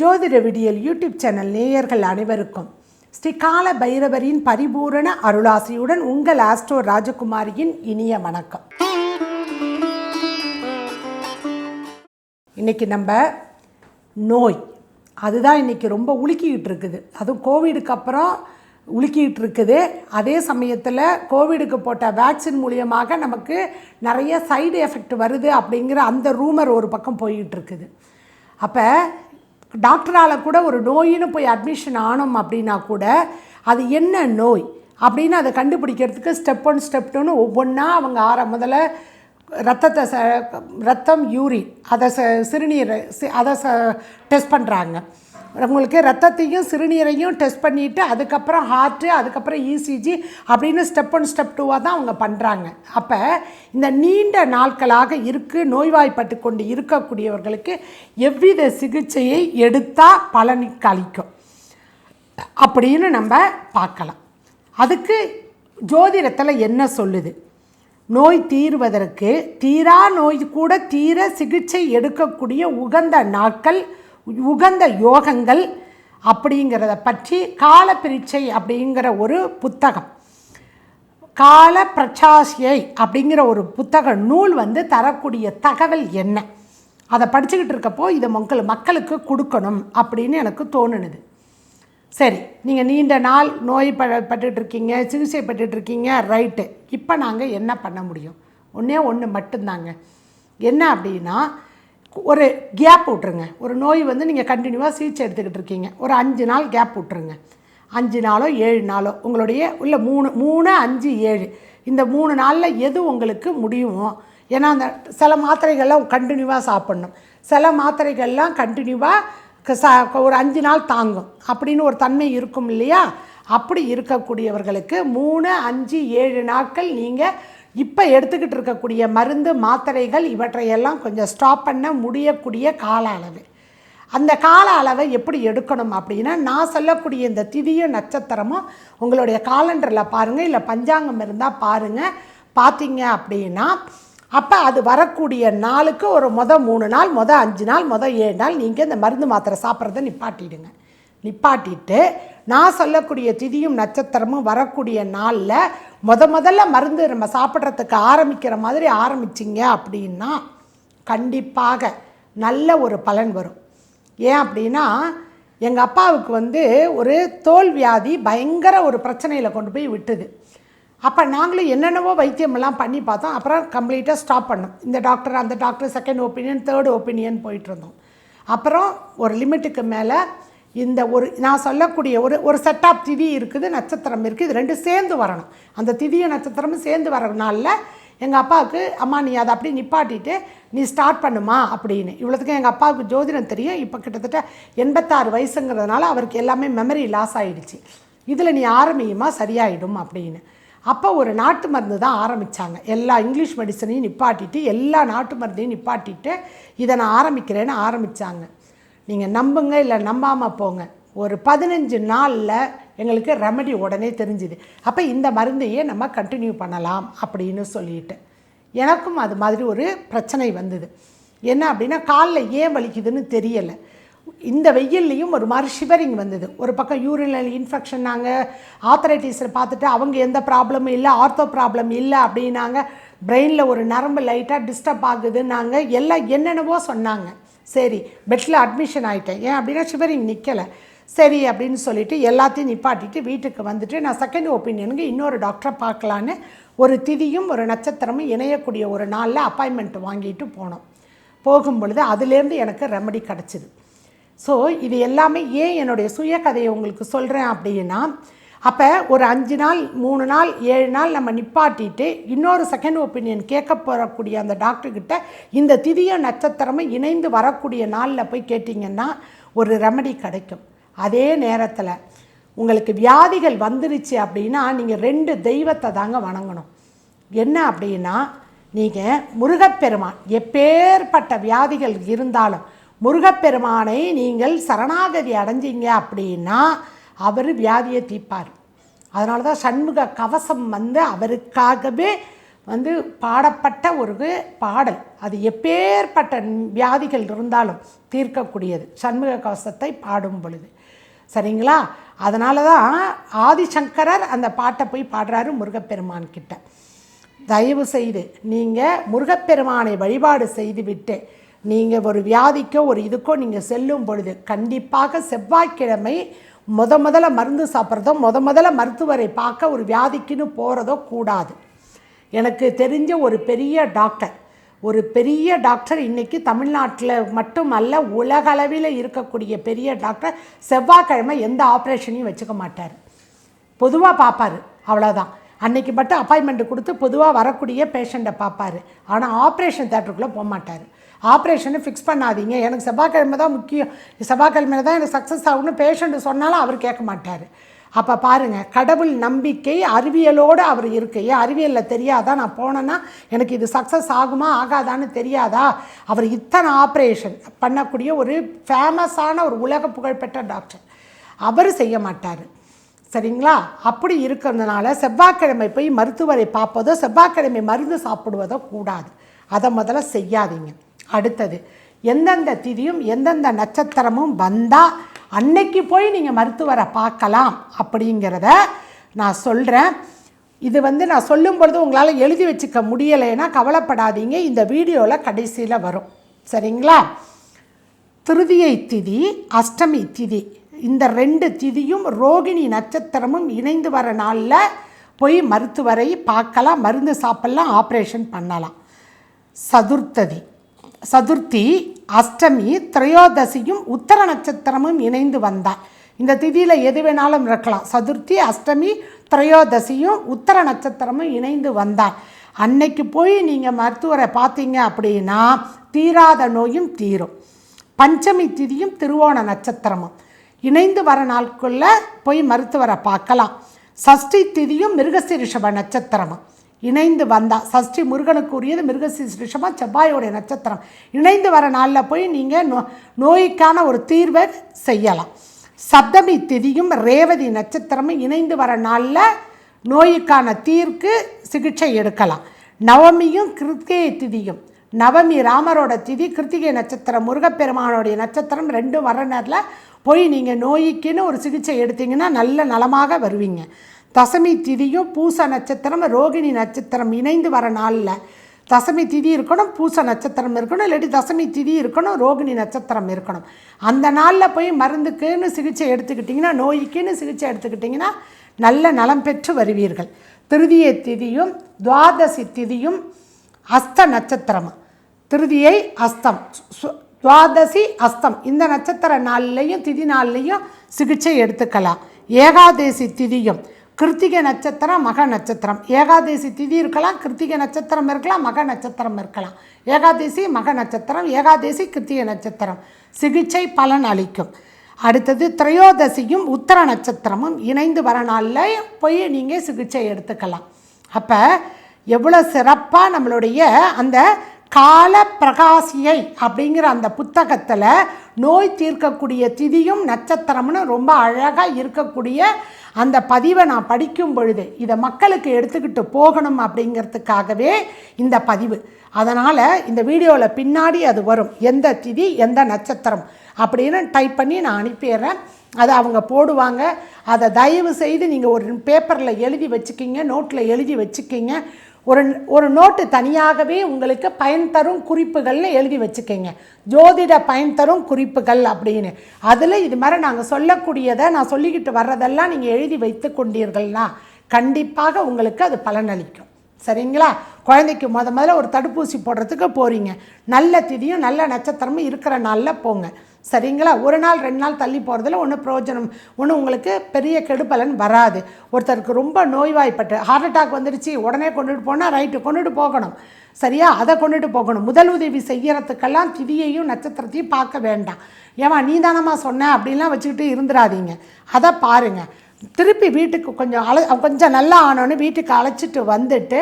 ஜோதிட விடியல் YouTube channel நேயர்கள் அனைவருக்கும் ஸ்ரீகால பைரவரின் பரிபூரண அருளாசியுடன் உங்கள் ஆஸ்ட்ரோ ராஜகுமாரியின் இனிய வணக்கம். இன்னைக்கு நம்ம நோய் அதுதான் இன்னைக்கு ரொம்ப உலுக்கிக்கிட்டு இருக்குது அதுவும் கோவிடுக்கு அப்புறம் உலுக்கிட்டு இருக்குது அதே சமயத்தில் கோவிடுக்கு போட்ட வேக்சின் மூலியமாக நமக்கு நிறைய சைடு எஃபெக்ட் வருது அப்படிங்கிற அந்த ரூமர் ஒரு பக்கம் போய்கிட்டு இருக்குது அப்போ டாக்டரால் கூட ஒரு நோயின்னு போய் அட்மிஷன் ஆனோம் அப்படின்னா கூட அது என்ன நோய் அப்படின்னு அதை கண்டுபிடிக்கிறதுக்கு ஸ்டெப் ஒன் ஸ்டெப் டூன்னு ஒவ்வொன்றா அவங்க ஆற முதல்ல ரத்தத்தை ச ரத்தம் யூரின் அதை ச சிறுநீரை அதை ச டெஸ்ட் பண்ணுறாங்க உங்களுக்கு ரத்தத்தையும் சிறுநீரையும் டெஸ்ட் பண்ணிவிட்டு அதுக்கப்புறம் ஹார்ட்டு அதுக்கப்புறம் இசிஜி அப்படின்னு ஸ்டெப் ஒன் ஸ்டெப் டூவாக தான் அவங்க பண்ணுறாங்க அப்போ இந்த நீண்ட நாட்களாக இருக்கு நோய்வாய்ப்பட்டு கொண்டு இருக்கக்கூடியவர்களுக்கு எவ்வித சிகிச்சையை எடுத்தால் பலன் கழிக்கும் அப்படின்னு நம்ம பார்க்கலாம். அதுக்கு ஜோதிடத்தில் என்ன சொல்லுது? நோய் தீர்வதற்கு தீரா நோய் கூட தீர சிகிச்சை எடுக்கக்கூடிய உகந்த நாட்கள் உகந்த யோகங்கள் அப்படிங்கிறத பற்றி காலப்பிரிச்சை அப்படிங்கிற ஒரு புத்தகம். கால பிரச்சாசியை அப்படிங்கிற ஒரு புத்தக நூல் வந்து தரக்கூடிய தகவல் என்ன? அதை படிச்சுக்கிட்டு இருக்கப்போ இதை மக்கள் மக்களுக்கு கொடுக்கணும் அப்படின்னு எனக்கு தோணுனுது. சரி நீங்கள் நீண்ட நாள் நோய் ப பட்டுட்டு சிகிச்சை பட்டுட்டு இருக்கீங்க ரைட்டு. இப்போ நாங்கள் என்ன பண்ண முடியும்? ஒன்றே ஒன்று மட்டும்தாங்க. என்ன அப்படின்னா ஒரு கேப் விட்ருங்க ஒரு நோய் வந்து நீங்கள் கண்டினியூவாக சிகிச்சை எடுத்துக்கிட்டு இருக்கீங்க. ஒரு அஞ்சு நாள் கேப் விட்ருங்க அஞ்சு நாளோ ஏழு நாளோ உங்களுடைய உள்ள மூணு மூணு அஞ்சு ஏழு. இந்த மூணு நாளில் எது உங்களுக்கு முடியுமோ ஏன்னா அந்த சில மாத்திரைகள்லாம் கண்டினியூவாக சாப்பிட்ணும். சில மாத்திரைகள்லாம் கண்டினியூவாக சா ஒரு அஞ்சு நாள் தாங்கும். அப்படின்னு ஒரு தன்மை இருக்கும் இல்லையா? அப்படி இருக்கக்கூடியவர்களுக்கு மூணு அஞ்சு ஏழு நாட்கள் நீங்கள் இப்போ எடுத்துக்கிட்டு இருக்கக்கூடிய மருந்து மாத்திரைகள் இவற்றையெல்லாம் கொஞ்சம் ஸ்டாப் பண்ண முடியக்கூடிய கால அளவு. அந்த கால அளவை எப்படி எடுக்கணும் அப்படின்னா நான் சொல்லக்கூடிய இந்த திதியும் நட்சத்திரமும் உங்களுடைய காலண்டரில் பாருங்கள் இல்லை பஞ்சாங்கம் இருந்தால் பாருங்கள் பார்த்தீங்க அப்படின்னா அப்போ அது வரக்கூடிய நாளுக்கு ஒரு மொதல் மூணு நாள் மொதல் அஞ்சு நாள் மொதல் ஏழு நாள் நீங்கள் இந்த மருந்து மாத்திரை சாப்பிட்றத நிப்பாட்டிடுங்க. நிப்பாட்டிட்டு நான் சொல்லக்கூடிய திதியும் நட்சத்திரமும் வரக்கூடிய நாளில் முத முதல்ல மருந்து நம்ம சாப்பிட்றதுக்கு ஆரம்பிக்கிற மாதிரி ஆரம்பிச்சிங்க அப்படின்னா கண்டிப்பாக நல்ல ஒரு பலன் வரும். ஏன் அப்படின்னா எங்கள் அப்பாவுக்கு வந்து ஒரு தோல் வியாதி பயங்கர ஒரு பிரச்சனையில் கொண்டு போய் விட்டுது. அப்போ நாங்களும் என்னென்னவோ வைத்தியமெல்லாம் பண்ணி பார்த்தோம். அப்புறம் கம்ப்ளீட்டாக ஸ்டாப் பண்ணோம். இந்த டாக்டர் அந்த doctor second opinion third opinion போயிட்டு இருந்தோம். அப்புறம் ஒரு லிமிட்டுக்கு மேலே இந்த ஒரு நான் சொல்லக்கூடிய ஒரு ஒரு செட் ஆஃப் திதி இருக்குது நட்சத்திரம் இருக்குது இது ரெண்டும் சேர்ந்து வரணும். அந்த திதியும் நட்சத்திரமும் சேர்ந்து வரனால எங்கள் அப்பாவுக்கு அம்மா நீ அதை அப்படியே நிப்பாட்டிட்டு நீ ஸ்டார்ட் பண்ணுமா? அப்படின்னு. இவ்வளோத்துக்கும் எங்கள் அப்பாவுக்கு ஜோதிடம் தெரியும். இப்போ கிட்டத்தட்ட எண்பத்தாறு வயசுங்கிறதுனால அவருக்கு எல்லாமே மெமரி லாஸ் ஆகிடுச்சு இதில் நீ ஆரம்பியுமா சரியாயிடும் அப்படின்னு. அப்போ ஒரு நாட்டு மருந்து தான் ஆரம்பித்தாங்க எல்லா இங்கிலீஷ் மெடிசனையும் நிப்பாட்டிட்டு எல்லா நாட்டு மருந்தையும் நிப்பாட்டிட்டு இதை நான் ஆரம்பிக்கிறேன்னு ஆரம்பித்தாங்க நீங்கள் நம்புங்க இல்லை நம்பாமல் போங்க. ஒரு பதினஞ்சு நாளில் எங்களுக்கு ரெமடி உடனே தெரிஞ்சுது. அப்போ இந்த மருந்தையே நம்ம கண்டினியூ பண்ணலாம் அப்படின்னு சொல்லிட்டு. எனக்கும் அது மாதிரி ஒரு பிரச்சனை வந்தது. என்ன அப்படின்னா காலில் ஏன் வலிக்குதுன்னு தெரியலை. இந்த வெயில்லையும் ஒரு மாதிரி ஷிவரிங் வந்தது. ஒரு பக்கம் யூரினல் இன்ஃபெக்ஷன் நாங்கள் ஆத்தரைட்டிஸில் பார்த்துட்டு அவங்க எந்த ப்ராப்ளமும் இல்லை ஆர்த்தோ ப்ராப்ளம் இல்லை அப்படின்னாங்க. பிரெயினில் ஒரு நரம்பு லைட்டாக டிஸ்டர்ப் ஆகுதுன்னாங்க. எல்லாம் என்னென்னவோ சொன்னாங்க. சரி பெட்டில் அட்மிஷன் ஆகிட்டேன் ஏன் அப்படின்னா சிவரிங் நிற்கலை சரி அப்படின்னு சொல்லிட்டு எல்லாத்தையும் நிப்பாட்டிட்டு வீட்டுக்கு வந்துட்டு நான் செகண்ட் ஒப்பீனியனுக்கு இன்னொரு டாக்டரை பார்க்கலான்னு ஒரு திதியும் ஒரு நட்சத்திரமும் இணையக்கூடிய ஒரு நாளில் அப்பாயின்மெண்ட் வாங்கிட்டு போனோம். போகும் பொழுது அதுலேருந்து எனக்கு ரெமடி கிடச்சிது. ஸோ இது எல்லாமே ஏன் என்னுடைய சுய கதையை உங்களுக்கு சொல்கிறேன் அப்படின்னா அப்போ ஒரு அஞ்சு நாள் மூணு நாள் ஏழு நாள் நம்ம நிப்பாட்டிட்டு இன்னொரு செகண்ட் ஒப்பீனியன் கேட்க போகக்கூடிய அந்த டாக்டர்கிட்ட இந்த திதிய நட்சத்திரமும் இணைந்து வரக்கூடிய நாளில் போய் கேட்டிங்கன்னா ஒரு ரெமடி கிடைக்கும். அதே நேரத்தில் உங்களுக்கு வியாதிகள் வந்துருச்சு அப்படின்னா நீங்கள் ரெண்டு தெய்வத்தை தாங்க வணங்கணும். என்ன அப்படின்னா நீங்கள் முருகப்பெருமான் எப்பேற்பட்ட வியாதிகள் இருந்தாலும் முருகப்பெருமானை நீங்கள் சரணாகதி அடைஞ்சீங்க அப்படின்னா அவர் வியாதியை தீர்ப்பார். அதனால தான் சண்முக கவசம் வந்து அவருக்காகவே வந்து பாடப்பட்ட ஒரு பாடல். அது எப்பேற்பட்ட வியாதிகள் இருந்தாலும் தீர்க்கக்கூடியது. சண்முக கவசத்தை பாடும் பொழுது. சரிங்களா? அதனால தான் ஆதிசங்கரர் அந்த பாட்டை போய் பாடுறாரு முருகப்பெருமான் கிட்ட. தயவு செய்து நீங்கள் முருகப்பெருமானை வழிபாடு செய்துவிட்டு நீங்கள் ஒரு வியாதிக்கோ ஒரு இதுக்கோ நீங்கள் செல்லும் பொழுது கண்டிப்பாக செவ்வாய்க்கிழமை முத முதல்ல மருந்து சாப்பிட்றதோ முத முதல்ல மருத்துவரை பார்க்க ஒரு வியாதிக்குன்னு போகிறதோ கூடாது. எனக்கு தெரிஞ்ச ஒரு பெரிய டாக்டர் ஒரு பெரிய டாக்டர் இன்றைக்கி தமிழ்நாட்டில் மட்டுமல்ல உலகளவில் இருக்கக்கூடிய பெரிய டாக்டர் செவ்வாய்க்கிழமை எந்த ஆப்ரேஷனையும் வச்சுக்க மாட்டார். பொதுவாக பார்ப்பார் அவ்வளோதான் அன்றைக்கி மட்டும் அப்பாயின்மெண்ட் கொடுத்து பொதுவாக வரக்கூடிய பேஷண்ட்டை பார்ப்பாரு. ஆனால் ஆப்ரேஷன் தேட்டருக்குள்ளே போக மாட்டார் ஆப்ரேஷனை ஃபிக்ஸ் பண்ணாதீங்க. எனக்கு செவ்வாய்க்கிழமை தான் முக்கியம். செவ்வாய்க்கிழமை தான் எனக்கு சக்ஸஸ் ஆகும்னு பேஷண்ட்டு சொன்னாலும் அவர் கேட்க மாட்டார் அப்போ பாருங்கள் கடவுள் நம்பிக்கை அறிவியலோடு அவர் இருக்கு ஏன் அறிவியலில் தெரியாதா? நான் போனேன்னா எனக்கு இது சக்ஸஸ் ஆகுமா? ஆகாதான்னு தெரியாதா? அவர் இத்தனை ஆப்ரேஷன் பண்ணக்கூடிய ஒரு ஃபேமஸான ஒரு உலக புகழ்பெற்ற டாக்டர் அவர் செய்ய மாட்டார் சரிங்களா? அப்படி இருக்கிறதுனால செவ்வாய்க்கிழமை போய் மருத்துவரை பார்ப்பதோ செவ்வாய்க்கிழமை மருந்து சாப்பிடுவதோ கூடாது. அதை முதல்ல செய்யாதீங்க. அடுத்தது எந்தெந்த திதியும் எந்தெந்த நட்சத்திரமும் வந்தால் அன்னைக்கு போய் நீங்கள் மருத்துவரை பார்க்கலாம் அப்படிங்கிறத நான் சொல்கிறேன் இது வந்து நான் சொல்லும் பொழுது உங்களால் எழுதி வச்சுக்க முடியலைன்னா கவலைப்படாதீங்க. இந்த வீடியோவில் கடைசியில் வரும். சரிங்களா? திருதியை திதி அஷ்டமி திதி. இந்த ரெண்டு திதியும் ரோகிணி நட்சத்திரமும் இணைந்து வர நாளில் போய் மருத்துவரை பார்க்கலாம் மருந்து சாப்பிட்லாம் ஆப்ரேஷன் பண்ணலாம். சதுர்த்ததி. சதுர்த்தி அஷ்டமி திரையோதசியும் உத்தர நட்சத்திரமும் இணைந்து வந்தால் இந்த திதியில் எது வேணாலும் இருக்கலாம். சதுர்த்தி அஷ்டமி திரையோதசியும் உத்தர நட்சத்திரமும் இணைந்து வந்தால் அன்னைக்கு போய் நீங்கள் மருத்துவரை பார்த்தீங்க அப்படின்னா தீராத நோயும் தீரும். பஞ்சமி திதியும் திருவோண நட்சத்திரமும். இணைந்து வர நாட்குள்ளே போய் மருத்துவரை பார்க்கலாம். சஷ்டி திதியும் மிருகசீரிஷப நட்சத்திரமும் இணைந்து வந்தால் சஷ்டி முருகனுக்கு உரியது மிருகசீரிஷமாக செவ்வாயோடைய நட்சத்திரம். இணைந்து வர நாளில் போய் நீங்கள் நோ நோய்க்கான ஒரு தீர்வை செய்யலாம். சப்தமி திதியும் ரேவதி நட்சத்திரமும் இணைந்து வர நாளில் நோய்க்கான தீர்க்கு சிகிச்சை எடுக்கலாம். நவமியும் கிருத்திகை திதியும். நவமி ராமரோட திதி கிருத்திகை நட்சத்திரம் முருகப்பெருமானோடைய நட்சத்திரம் ரெண்டும் வர நேரில் போய் நீங்கள் நோய்க்குன்னு ஒரு சிகிச்சை எடுத்தீங்கன்னா நல்ல நலமாக வருவீங்க. தசமி திதியும் பூச நட்சத்திரம் ரோகிணி நட்சத்திரம் இணைந்து வர நாளில் தசமி திதி இருக்கணும் பூச நட்சத்திரம் இருக்கணும் இல்லாட்டி தசமி திதி இருக்கணும் ரோகிணி நட்சத்திரம் இருக்கணும். அந்த நாளில் போய் மருந்துக்குன்னு சிகிச்சை எடுத்துக்கிட்டிங்கன்னா நோய்க்குன்னு சிகிச்சை எடுத்துக்கிட்டிங்கன்னா நல்ல நலம் பெற்று வருவீர்கள். திருதிய திதியும் துவாதசி திதியும் அஸ்த நட்சத்திரம் திருதியை அஸ்தம். சு- துவாதசி அஸ்தம். இந்த நட்சத்திர நாள்லேயும் திதி நாள்லேயும் சிகிச்சை எடுத்துக்கலாம். ஏகாதேசி திதியும். கிருத்திகை நட்சத்திரம் மக நட்சத்திரம். ஏகாதேசி திதி இருக்கலாம் கிருத்திகை நட்சத்திரம் இருக்கலாம் மக நட்சத்திரம் இருக்கலாம். ஏகாதேசி மக நட்சத்திரம் ஏகாதேசி கிருத்திகை நட்சத்திரம். சிகிச்சை பலன் அளிக்கும். அடுத்தது திரையோதசியும் உத்தர நட்சத்திரமும் இணைந்து வர நாளில் போய் நீங்கள் சிகிச்சை எடுத்துக்கலாம். அப்போ எவ்வளோ சிறப்பாக நம்மளுடைய அந்த கால பிரகாசியை அப்படிங்கிற அந்த புத்தகத்தில் நோய் தீர்க்கக்கூடிய திதியும் நட்சத்திரம்னு ரொம்ப அழகாக இருக்கக்கூடிய அந்த பதிவை நான் படிக்கும் பொழுது இதை மக்களுக்கு எடுத்துக்கிட்டு போகணும் அப்படிங்கிறதுக்காகவே இந்த பதிவு. அதனால் இந்த வீடியோவில் பின்னாடி அது வரும். எந்த திதி எந்த நட்சத்திரம் அப்படின்னு டைப் பண்ணி நான் அனுப்பிடுறேன். அதை அவங்க போடுவாங்க. அதை தயவு செய்து நீங்கள் ஒரு பேப்பரில் எழுதி வச்சுக்கிங்க நோட்டில் எழுதி வச்சுக்கிங்க. ஒரு ஒரு நோட்டு தனியாகவே உங்களுக்கு பயன் தரும் குறிப்புகள்னு எழுதி வச்சுக்கோங்க. ஜோதிட பயன் தரும் குறிப்புகள் அப்படின்னு. அதில் இது மாதிரி நாங்கள் சொல்லக்கூடியதை நான் சொல்லிக்கிட்டு வர்றதெல்லாம் நீங்கள் எழுதி வைத்து கொண்டீர்கள்னா கண்டிப்பாக உங்களுக்கு அது பலனளிக்கும். சரிங்களா? குழந்தைக்கு முத முதல்ல ஒரு தடுப்பூசி போடுறதுக்கு போகிறீங்க நல்ல திதியும் நல்ல நட்சத்திரமும் இருக்கிற நாளில் போங்க. சரிங்களா? ஒரு நாள் ரெண்டு நாள் தள்ளி போகிறதுல ஒன்றும் பிரயோஜனம் ஒன்றும் உங்களுக்கு பெரிய கெடுபலன் வராது. ஒருத்தருக்கு ரொம்ப நோய்வாய்ப்பட்டு ஹார்ட் அட்டாக் வந்துடுச்சு உடனே கொண்டுட்டு போனால் ரைட்டு கொண்டுட்டு போகணும். சரியா? அதை கொண்டுட்டு போகணும். முதல் உதவி செய்கிறதுக்கெல்லாம் திதியையும் நட்சத்திரத்தையும் பார்க்க வேண்டாம். ஏமா நீ தானம்மா சொன்ன அப்படின்லாம் வச்சுக்கிட்டு இருந்துடாதீங்க அதை பாருங்கள் திருப்பி வீட்டுக்கு கொஞ்சம் அழ கொஞ்சம் நல்லா ஆனோன்னு வீட்டுக்கு அழைச்சிட்டு வந்துட்டு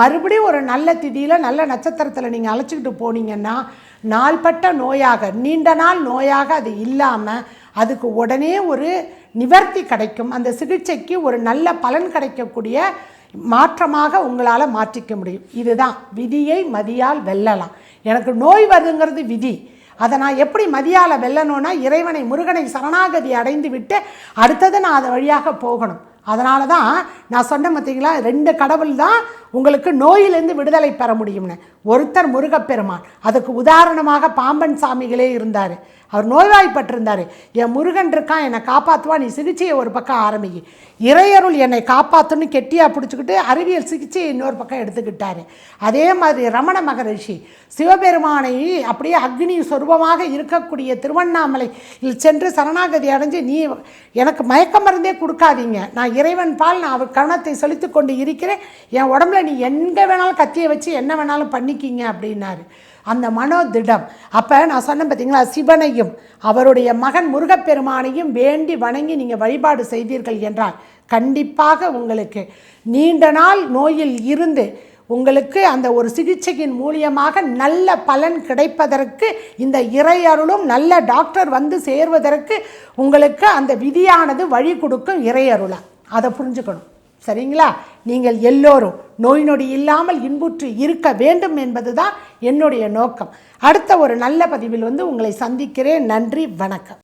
மறுபடியும் ஒரு நல்ல திதியில் நல்ல நட்சத்திரத்தில் நீங்கள் அழைச்சிக்கிட்டு போனீங்கன்னா நாள்பட்ட நோயாக நீண்ட நாள் நோயாக அது இல்லாமல் அதுக்கு உடனே ஒரு நிவர்த்தி கிடைக்கும். அந்த சிகிச்சைக்கு ஒரு நல்ல பலன் கிடைக்கக்கூடிய மாற்றமாக உங்களால் மாற்றிக்க முடியும். இதுதான். விதியை மதியால் வெல்லலாம். எனக்கு நோய் வருதுங்கிறது விதி. அதை நான் எப்படி மதியால் வெல்லணும்னா இறைவனை முருகனை சரணாகதி அடைந்து விட்டு அடுத்தது நான் அது வழியாக போகணும். அதனால தான் நான் சொன்னேன் பார்த்தீங்களா ரெண்டு கடவுள் தான் உங்களுக்கு நோயிலிருந்து விடுதலை பெற முடியும்னு. ஒருத்தர் முருகப்பெருமான். அதுக்கு உதாரணமாக பாம்பன் சாமிகளே இருந்தார். அவர் நோய்வாய்ப்பட்டிருந்தார். என் முருகன் இருக்கான் என்னை காப்பாற்றுவான் நீ சிகிச்சையை ஒரு பக்கம் ஆரம்பிக்கு இறையருள் என்னை காப்பாற்றுன்னு கெட்டியாக பிடிச்சிக்கிட்டு அறிவியல் சிகிச்சையை இன்னொரு பக்கம் எடுத்துக்கிட்டார். அதே மாதிரி ரமண மகரிஷி சிவபெருமானை அப்படியே அக்னி சொருபமாக இருக்கக்கூடிய திருவண்ணாமலையில் சென்று சரணாகதி அடைஞ்சு நீ எனக்கு மயக்க மருந்தே கொடுக்காதீங்க. நான் இறைவன் பால் நான் அவர் கவனத்தை செலுத்தி கொண்டு இருக்கிறேன். என் உடம்புல நீ எங்கே வேணாலும் கத்தியை வச்சு என்ன வேணாலும் பண்ணிக்கிங்க அப்படின்னாரு. அந்த மனோ திடம் அப்போ நான் சொன்னேன் பார்த்தீங்களா சிவனை சிவனையும் அவருடைய மகன் முருகப்பெருமானையும் வேண்டி வணங்கி நீங்கள் வழிபாடு செய்தீர்கள் என்றால் கண்டிப்பாக உங்களுக்கு நீண்ட நாள் நோயில் இருந்து உங்களுக்கு அந்த ஒரு சிகிச்சையின் மூலியமாக நல்ல பலன் கிடைப்பதற்கு இந்த இறையருளும் நல்ல டாக்டர் வந்து சேர்வதற்கு உங்களுக்கு அந்த விதியானது வழி கொடுக்கும் இறையருளா அதை புரிஞ்சுக்கணும். சரிங்களா? நீங்கள் எல்லோரும் நோய் நொடி இல்லாமல் இன்புற்று இருக்க வேண்டும் என்பதுதான் என்னுடைய நோக்கம். அடுத்த ஒரு நல்ல பதிவில் வந்து உங்களை சந்திக்கிறேன். நன்றி வணக்கம்.